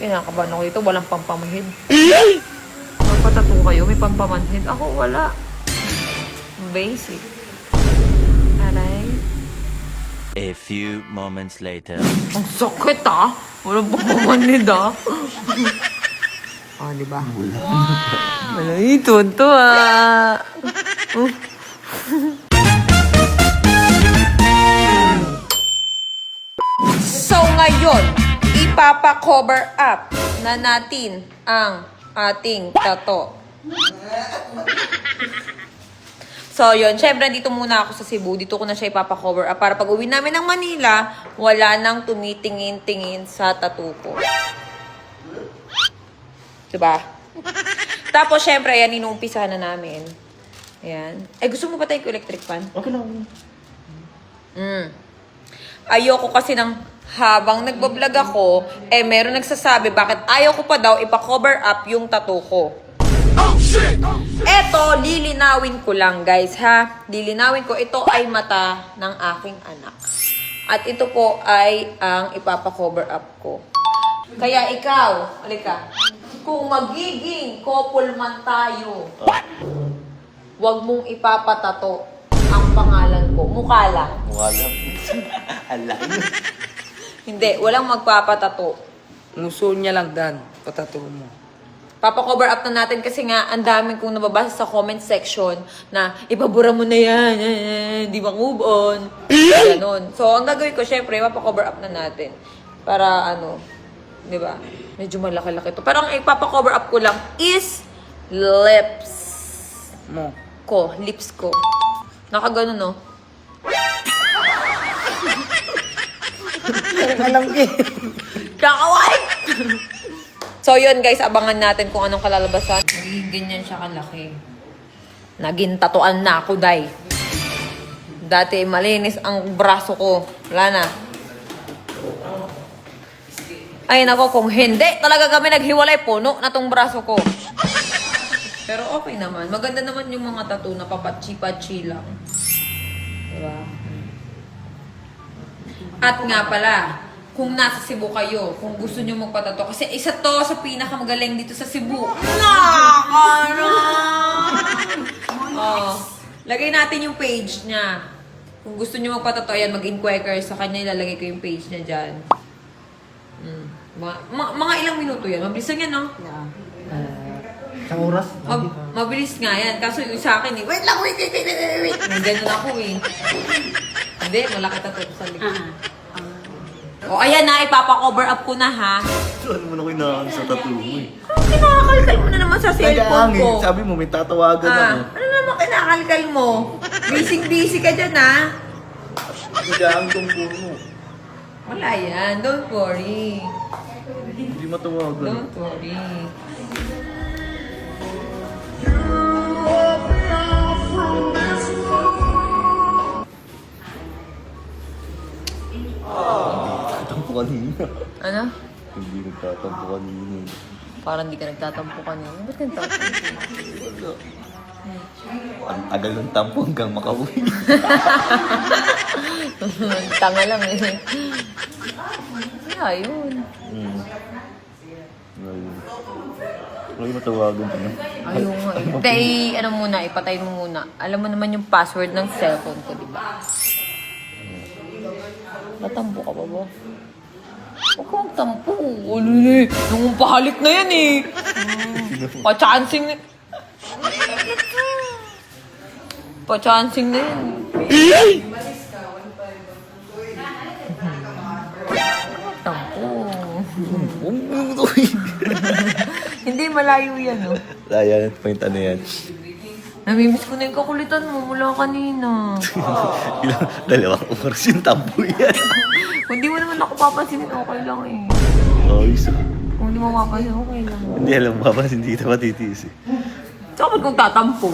Kinakabahan ako dito, walang pampamanhid. Magpatato kayo, may pampamanhid. Ako wala. Basic. Aray. A few moments later. Ang sakit ah. Walang pampamanhid ah. oh, di ba? Wala. ito, ito ah. Ipapa-cover up na natin ang ating tato. So, yun. Siyempre, dito muna ako sa Cebu. Dito ko na siya ipapa-cover up para pag uwi namin ng Manila, wala nang tumitingin-tingin sa tattoo ko. Diba? Tapos, syempre, ayan, inuumpisa na namin. Ayan. Eh, gusto mo ba tayo electric fan? Okay lang. Mm. Ayoko kasi ng habang nagbablog ako, eh meron nagsasabi bakit ayaw ko pa daw ipa-cover up yung tattoo ko. Eto, lilinawin ko lang guys ha. Lilinawin ko, ito ay mata ng aking anak. At ito po ay ang ipapa-cover up ko. Kaya ikaw, halika, kung magiging couple man tayo, wag mong ipapatato ang pangalan ko. Mukha lang. Mukha lang. Ala. Hindi, walang magpapatato. Muso niya lang, Dan. Patato mo. Papa-cover up na natin kasi nga ang daming kong nababasa sa comment section na ibabura mo na yan, eh, di ba move on? Ganon. So, ang gagawin ko, syempre, papa-cover up na natin. Para ano, di ba? Medyo malaki-laki to. Pero ang ipapa-cover up ko lang is lips Mo. ko, lips ko. Nakaganon, no? Ko Kakaway! so yun guys, abangan natin kung anong kalalabasan. Ganyan siya kalaki. Naging tatuan na ako, day. Dati malinis ang braso ko. Wala na. Ay nako, kung hindi talaga kami naghiwalay, puno na tong braso ko. Pero okay naman. Maganda naman yung mga tattoo na papatchi-patchi lang. Diba? At nga pala, kung nasa Cebu kayo, kung gusto nyo magpatato, kasi isa to sa pinakamagaling dito sa Cebu. Nakakano! oh, lagay natin yung page niya. Kung gusto nyo magpatato, ayan, mag-inquire kayo sa kanya, ilalagay ko yung page niya dyan. Mm. Mga, mga, mga ilang minuto yan. Mabilis lang yan, no? Sa oras? Mab- mabilis nga yan. Kaso yung sa akin eh, wait lang, wait, wait, wait, wait, wait. Ganun ako eh. Hindi, malaki tato sa likod. O, ayan na, ipapa-cover up ko na ha. Saan mo na kailangan sa tattoo mo eh? Ano kinakalkal mo na naman sa cellphone Nag-aangin. ko? Sabi mo, may tatawagan Ah, ako. ano naman kinakalkal mo? Busy-busy ka dyan ha. Nag-aangin puno. Wala yan, don't worry. Hindi matawagan. Don't worry. Ano? Hindi nagtatampo kanina. eh. Parang di ka nagtatampo kanina. Ba't ka nagtatampo? Ang tagal ng tampo hanggang makauwi. Tanga lang eh. Ayun. Hmm. Ayun. Ay, matawagan ka na. Ayun nga eh. Hindi, i- ano muna, ipatay mo muna. Alam mo naman yung password ng cellphone ko, di ba? Natampo ka ba ba? Huwag kang tampo. Ano na eh. Nung pahalik na yan eh. Hmm. Pa-chancing na. Pa-chancing na yan. Tampo. Hindi, malayo yan, oh. Ayan, point ano yan. Namimiss ko na yung kakulitan mo mula kanina. Ilang, dalawang oras yung tampo yan. Kung di mo naman ako papansinin, okay lang eh. Ayos ah. Kung di mo mapapansin, okay lang. Hindi alam mo ba, hindi kita matitiis eh. Tsaka ba't kung tatampo?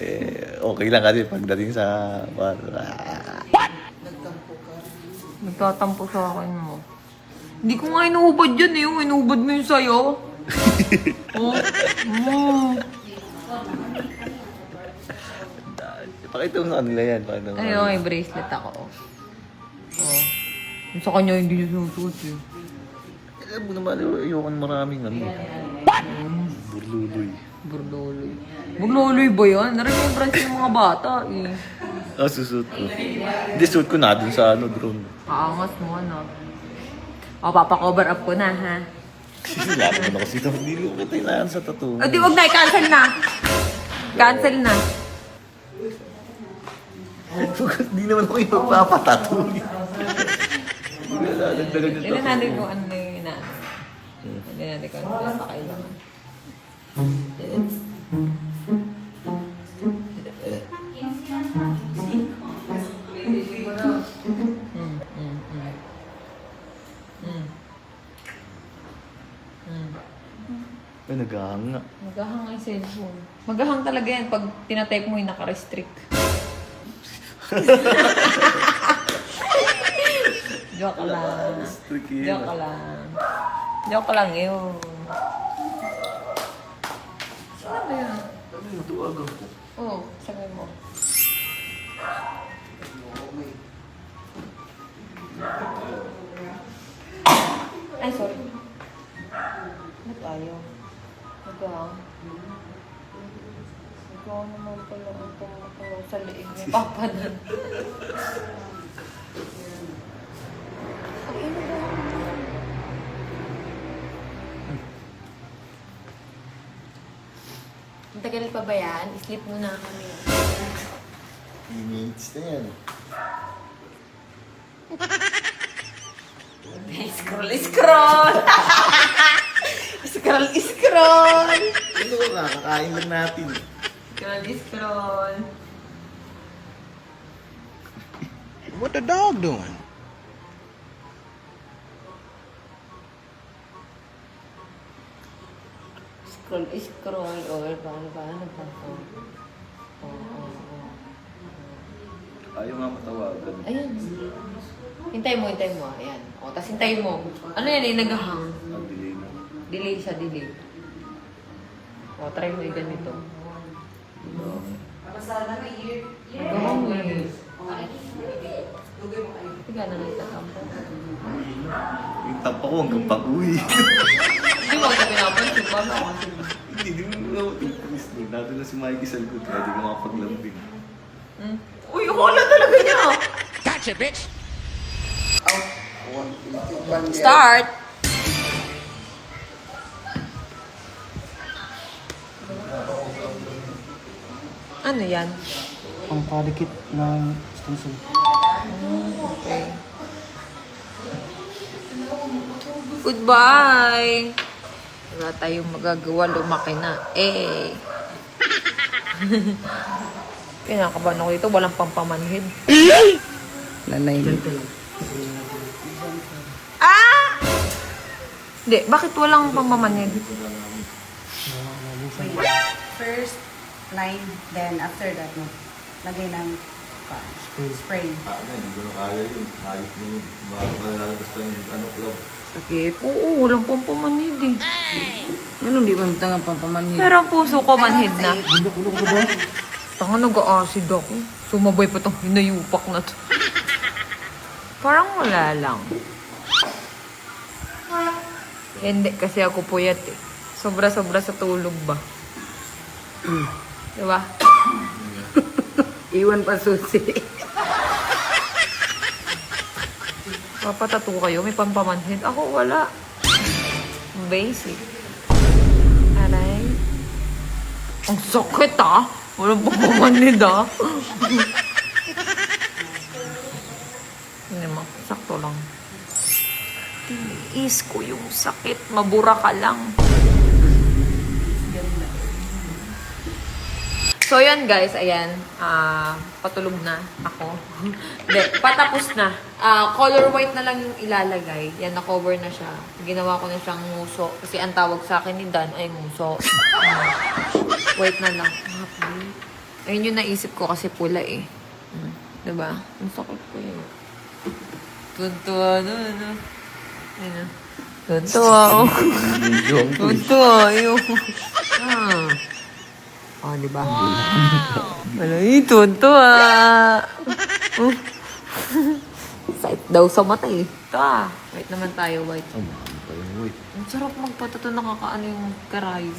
Eh, okay lang kasi pagdating sa... Ah, Nagtatampo sa akin mo. Hindi ko nga inuubad yan eh. Yung inuubad mo yung sayo. oh. Oh. Pakita mo sa kanila yan. Pakita mo. Ayun, may bracelet ako. Oh. Yung sa kanya hindi niya sinusuot eh. Eh, mo naman, ayoko ng maraming ano. Burluloy. Burloloy. Burloloy ba yan? Narinig yung mga bata eh. Ah, susuot ko. Hindi, suot ko na dun sa ano, drone. Kaangas mo ano. O, papakover up ko na ha. Lahat naman ako sito. Hindi ko kita kailangan sa tattoo. O di wag na, i-cancel na. Cancel na. Hindi naman ako yung magpapatattoo. Hindi na lalagdagan yung Tignan natin kung ano yung inaano. Tignan natin kung ano pa kailangan. Mm, mm, mm. Mm. Mm. Ay, naghahang nga. Maghahang ang cellphone. Maghahang talaga yan pag tinatype mo yung naka-restrict. Joke lang. Joke lang. Joke lang yun. Sino ba yun? Ano yung tuwagan ko? Oo, oh, sabi mo. Ay, sorry. Ano tayo? Magang. Ikaw naman pala ang tumutulong sa liig ni Papa na. Ang ba? Tagal pa ba yan? Sleep muna kami. Minutes na yan. Scroll, scroll! scroll, scroll! Ano ko nga, kakain lang natin. Scroll, scroll. What the dog doing? Scroll, scroll. O, paano, paano, paano? Oo, oo, oo. Ayaw nga matawagan. Ayan. Hintay mo, hintay mo. Ayan. O, tapos hintay mo. Ano yan eh, naghahang. Ang delay na. Delay siya, delay. O, try mo yung ganito. Naghahang eh. Tiga na lang tatampo. Yung tap ako hanggang pag-uwi. Hindi mo ka pinapansin. Paano ako kasi? Hindi, di mo ako tinis doon. Nato na si Mikey sa likod, kaya di ko makapaglambing. Hmm? Uy, wala talaga niya. Gotcha, bitch! Start! Ano yan? Ang padikit ng stencil. Okay. Goodbye! Wala tayong magagawa, lumaki na. Eh! Pinakabahan ako dito, walang pampamanhid. Nanay. Ah! Hindi, bakit walang pampamanhid? Line, then after that, no, lagay ng uh, spray. Ah, na, hindi ko na kaya yun. Hayop mo yun. Malalabas pa yung ano, club. Sakit. Oo, walang pampamanhid eh. Ano di ba tangang pampamanhid? Pero ang puso ko manhid na. Tanga nag-acid ako. Sumabay pa itong hinayupak na to. Parang wala lang. Hindi, kasi ako puyat eh. Sobra-sobra sa tulog ba? Diba? Iwan pa susi. Papatato kayo, may pampamanhid. Ako wala. Basic. Aray. Ang sakit ah. Walang pampamanhid ah. Hindi mo, sakto lang. Tiniis ko yung sakit. Mabura ka lang. So, yan guys, ayan. Ah, patulog na ako. Hindi, patapos na. Ah, color white na lang yung ilalagay. Yan, na-cover na siya. Ginawa ko na siyang muso. Kasi ang tawag sa akin ni Dan ay muso. Ah, white na lang. Ayun yung naisip ko kasi pula eh. Hmm. Diba? Ang sakit ko yun. Tuntua, ano, ano. Ano. Tuntua, oh. Tuntua, yun. Ah. Oh, di ba? Wala, ito, ito ah. Oh. Sight daw sa mata eh. Ito ah. Wait naman tayo, white. Kaya mo eh. Ang sarap magpatato nakakaano yung karayo.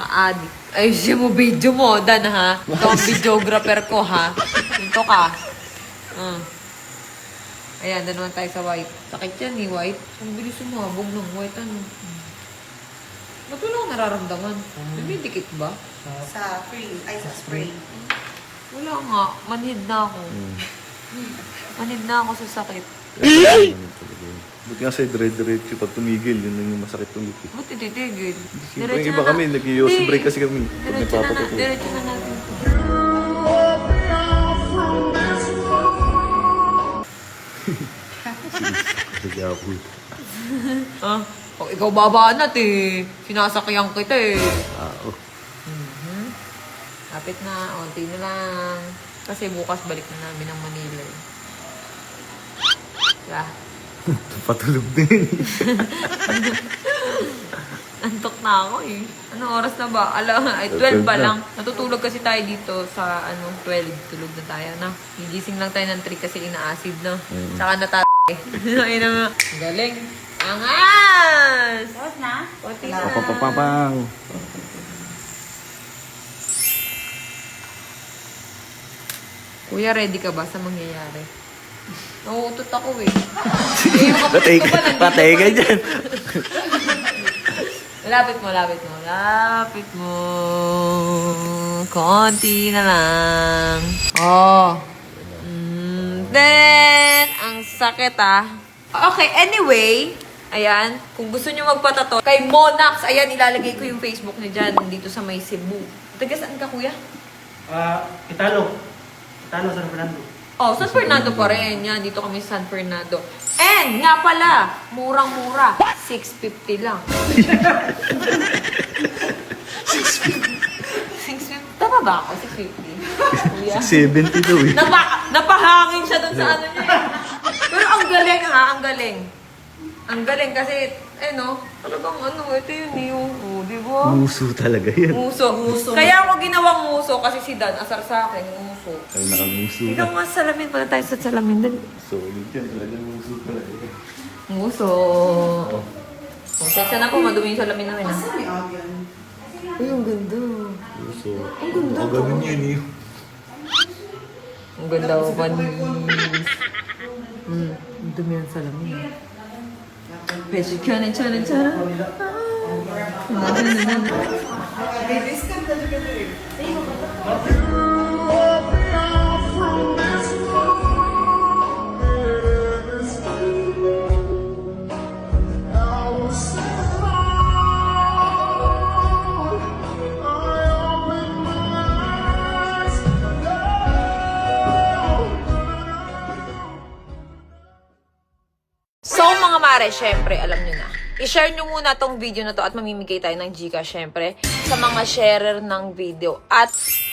Na-addict. Ay, siya mo video mo, Dan ha. Ikaw ang videographer ko ha. Ito ka. Ah. Ayan, naman tayo sa white. Sakit yan eh, white. Ang bilis sumabog ng white, ano. Ba't wala akong nararamdaman? May dikit ba? Sa cream, ay sa spray. Wala nga. Manhid na ako. Manhid na ako sa sakit. Buti nga sa'yo, dire-diretso pag tumigil, yun lang yung masakit ulit eh. Ba't ititigil? Siyempre, yung iba kami, nag-yosi break kasi kami. Pag Diretso na, na, diretso na natin to. Sige ako. Ah, oh, ikaw babanat eh. Sinasakyan kita eh. Ah, oh. Kapit na, onti na lang. Kasi bukas balik na namin ng Manila eh. Yeah. Patulog din. Antok na ako eh. Anong oras na ba? Alam, ay 12 ba lang? Natutulog kasi tayo dito sa ano, 12. Tulog na tayo na. Gigising lang tayo ng 3 kasi ina-acid na. Saka nata. Ayun na. Galing. Angas! Tapos na? Wala. na. Papapapang. Kuya, ready ka ba sa mangyayari? Nauutot ako eh. Patay ka, patay pa ka dyan. Lapit mo, lapit mo, lapit mo. Konti na lang. Oh. Mm, then, ang sakit ah. Okay, anyway. Ayan, kung gusto nyo magpatato, kay Monax, ayan, ilalagay ko yung Facebook niya dyan, dito sa may Cebu. Taga saan ka, kuya? Ah, Italo. Italo, San Fernando. Oh, San Fernando pa rin. Yan, dito kami sa San Fernando. And, nga pala, murang-mura. 650 lang. 650? Tama ba ako? 650? Kuya? 70 daw eh. Napa, napahangin siya dun sa ano niya. eh. Pero ang galing ha, ang galing. Ang galing kasi, eh no, talagang ano, ito yun eh, yung, oh, di ba? Muso talaga yan. Muso. Kaya ako ginawang muso kasi si Dan, asar sa akin, muso. Ay, nakamuso Ikaw na. nga salamin, pala tayo sa salamin. Dali. Solid yan. Talagang muso talaga. Muso. Oh, sasa na po, madumi yung salamin namin ha. Saan may onion? Uy, ang ganda. Muso. Ang ganun yun eh. Ang ganda ko pa Hmm, ang dumi ang salamin. Peso, chana, chana, chana. So mare, syempre, alam nyo na. I-share nyo muna tong video na to at mamimigay tayo ng Gcash, syempre, sa mga sharer ng video. At